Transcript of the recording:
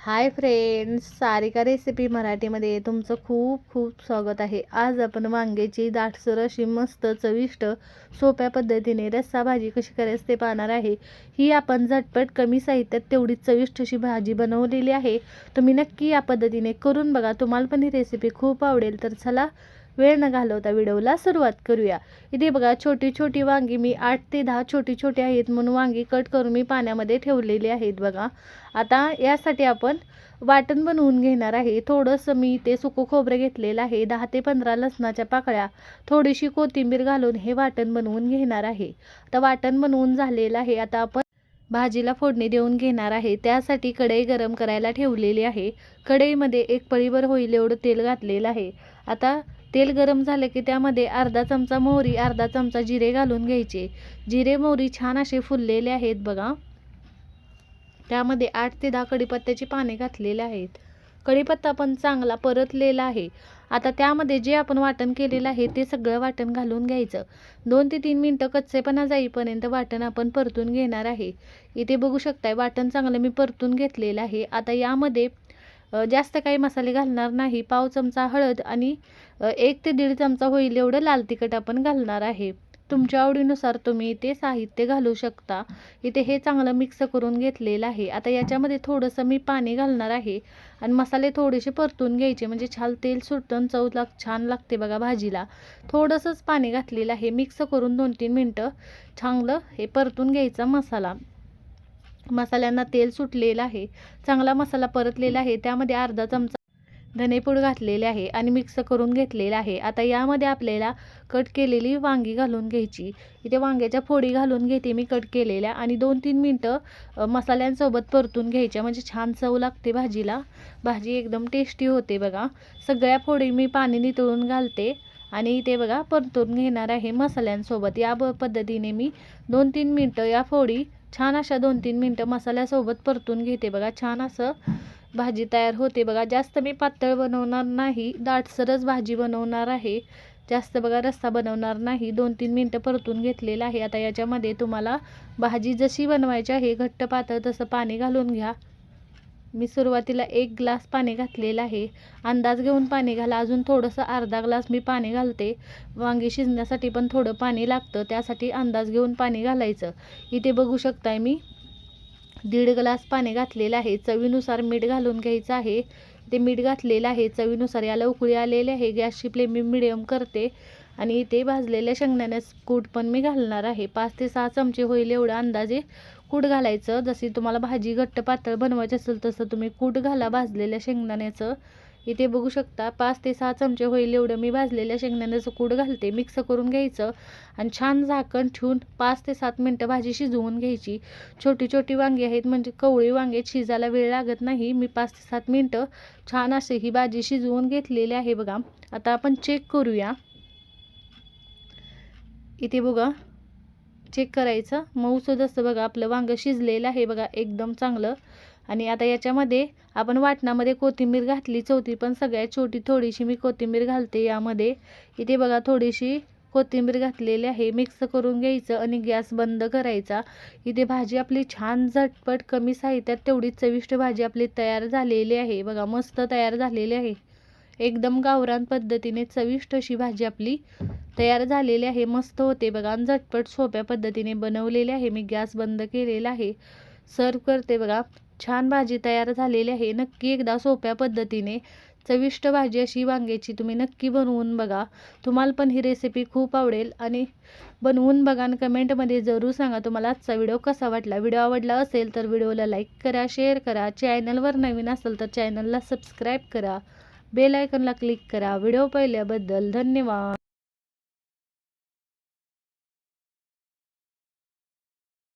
Hi friends Sarika recipe मराठीमध्ये तुमचं खूप खूप स्वागत आहे. आज आपण वांग्याची दाटसर अशी मस्त चविष्ट सोप्या पद्धतीने रस्सा भाजी कशी करायची ते पाहणार आहे. ही आपण झटपट कमी साहित्यात तेवढी चविष्ट अशी भाजी बनवलेली आहे. तुम्ही नक्की या पद्धतीने करून बघा. तुम्हाला पण ही रेसिपी खूप आवडेल तर चला वेळ न घालवता व्हिडिओला सुरुवात करूया. इथे बघा छोटी छोटी वांगी मी आठ ते दहा छोटी छोटी आहेत म्हणून वांगी कट करून मी पाण्यामध्ये ठेवलेली आहेत बघा. आता यासाठी आपण वाटण बनवून घेणार आहे. थोडंसं मी ते सुकं खोबरं घेतलेलं आहे. दहा ते पंधरा लसणाच्या पाकळ्या थोडीशी कोथिंबीर घालून हे वाटण बनवून घेणार आहे. आता वाटण बनवून झालेलं आहे. आता आपण भाजीला फोडणी देऊन घेणार आहे. त्यासाठी कढई गरम करायला ठेवलेली आहे. कढईमध्ये एक पळीभर होईल एवढं तेल घातलेलं आहे. आता तेल गरम झालं की त्यामध्ये अर्धा चमचा मोहरी अर्धा चमचा जिरे घालून घ्यायचे. जिरे मोहरी छान असे फुललेले आहेत बघा. त्यामध्ये आठ ते दहा कढीपत्त्याची पाने घातलेले आहेत. कढीपत्ता पण चांगला परतलेला आहे. आता त्यामध्ये जे आपण वाटण केलेलं आहे ते सगळं वाटण घालून घ्यायचं. दोन ते तीन मिनटं कच्चेपणा जाईपर्यंत वाटण आपण परतून घेणार आहे. इथे बघू शकताय वाटण चांगलं मी परतून घेतलेलं आहे. आता यामध्ये जास्त काही मसाले घालणार नाही. पाव चमचा हळद आणि एक ते दीड चमचा होईल एवढं लाल तिखट आपण घालणार आहे. तुमच्या आवडीनुसार तुम्ही ते साहित्य घालू शकता. इथे हे चांगलं मिक्स करून घेतलेलं आहे. आता याच्यामध्ये थोडंसं मी पाणी घालणार आहे आणि मसाले थोडेसे परतून घ्यायचे. म्हणजे छान तेल सुटतं चव लाग छान लागते बघा भाजीला. थोडंसंच पाणी घातलेलं आहे. मिक्स करून दोन तीन मिनटं चांगलं हे परतून घ्यायचा मसाला. मसाल्यांना तेल सुटलेलं आहे. चांगला मसाला परतलेला आहे. त्यामध्ये अर्धा चमचा धनेपूड घातलेले आहे आणि मिक्स करून घेतलेलं आहे. आता यामध्ये आपल्याला कट केलेली वांगी घालून घ्यायची. इथे वांग्याच्या फोडी घालून घेते मी कट केलेल्या आणि दोन तीन मिनटं मसाल्यांसोबत परतून घ्यायच्या. म्हणजे छान चव लागते भाजीला. भाजी एकदम टेस्टी होते बघा. सगळ्या फोडी मी पाणी नितळून घालते आणि इथे बघा परतून घेणार आहे मसाल्यांसोबत. या पद्धतीने मी दोन तीन मिनटं या फोडी छान अशा दोन तीन मिनटं मसाल्यासोबत परतून घेते बघा. छान असं भाजी तयार होते बघा. जास्त मी पातळ बनवणार नाही दाटसरच भाजी बनवणार आहे. जास्त बघा रस्सा बनवणार नाही. दोन तीन मिनटं परतून घेतलेलं आहे. आता याच्यामध्ये तुम्हाला भाजी जशी बनवायची आहे घट्ट पातळ तसं पाणी घालून घ्या. मी सुरुवातीला एक ग्लास पाणी घातलेलं आहे. अंदाज घेऊन पाणी घाला. अजून थोडंसं अर्धा ग्लास मी पाणी घालते. वांगी शिजण्यासाठी पण थोडं पाणी लागतं. त्यासाठी अंदाज घेऊन पाणी घालायचं. इथे बघू शकताय मी. दीड ग्लास पाणी घातलेलं आहे. चवीनुसार मीठ घालून घ्यायचं आहे. ते मीठ घातलेलं आहे. चवीनुसार याला उकळी आलेले आहे. गॅसची फ्लेम मी मिडियम करते. आणि इथे भाजलेल्या शेंगदाण्यास कूट पण मी घालणार आहे. पाच ते सहा चमचे होईल एवढं अंदाजे. कूट घालायचं. जशी तुम्हाला भाजी घट्ट पातळ बनवायची असेल तसं तुम्ही कूट घाला भाजलेल्या शेंगदाण्याचं. इथे बघू शकता पाच ते सहा चमचे होईल एवढं. मी भाजलेल्या शेंगदाण्याचं कूट घालते मिक्स करून घ्यायचं. आणि छान झाकण ठेवून पाच ते सात मिनटं भाजी शिजवून घ्यायची. छोटी छोटी वांगी आहेत म्हणजे कवळी वांगे शिजायला वेळ लागत नाही. मी पाच ते सात मिनटं छान असे ही भाजी शिजवून घेतलेली आहे बघा. आता आपण चेक करूया. इथे बघा. चेक करायचं. मऊसूद असतं बघा आपलं वांगं शिजलेलं आहे बघा एकदम चांगलं. आणि आता याच्यामध्ये आपण वाटणामध्ये कोथिंबीर घातली चौथी पण सगळ्यात छोटी थोडीशी मी कोथिंबीर घालते यामध्ये. इथे बघा थोडीशी कोथिंबीर घातलेली आहे. मिक्स करून घ्यायचं आणि गॅस बंद करायचा. इथे भाजी आपली छान झटपट कमी साहित्यात तेवढीच चविष्ट भाजी आपली तयार झालेली आहे. बघा मस्त तयार झालेली आहे. एकदम गावरान पद्धतीने चविष्ट अशी भाजी आपली तयार झालेली आहे. मस्त होते बघा. आणि झटपट सोप्या पद्धतीने बनवलेली आहे. मी गॅस बंद केलेला आहे. सर्व करते बघा. छान भाजी तयार झालेली आहे. नक्की एकदा सोप्या पद्धतीने चविष्ट भाजी अशी वांग्याची तुम्ही नक्की बनवून बघा. तुम्हाला पण ही रेसिपी खूप आवडेल. आणि बनवून बघा आणि कमेंटमध्ये जरूर सांगा तुम्हाला आजचा व्हिडिओ कसा वाटला. व्हिडिओ आवडला असेल तर व्हिडिओला लाईक करा शेअर करा. चॅनलवर नवीन असेल तर चॅनलला सबस्क्राईब करा. बेल आयकनला क्लिक करा. व्हिडिओ पाहिल्याबद्दल धन्यवाद.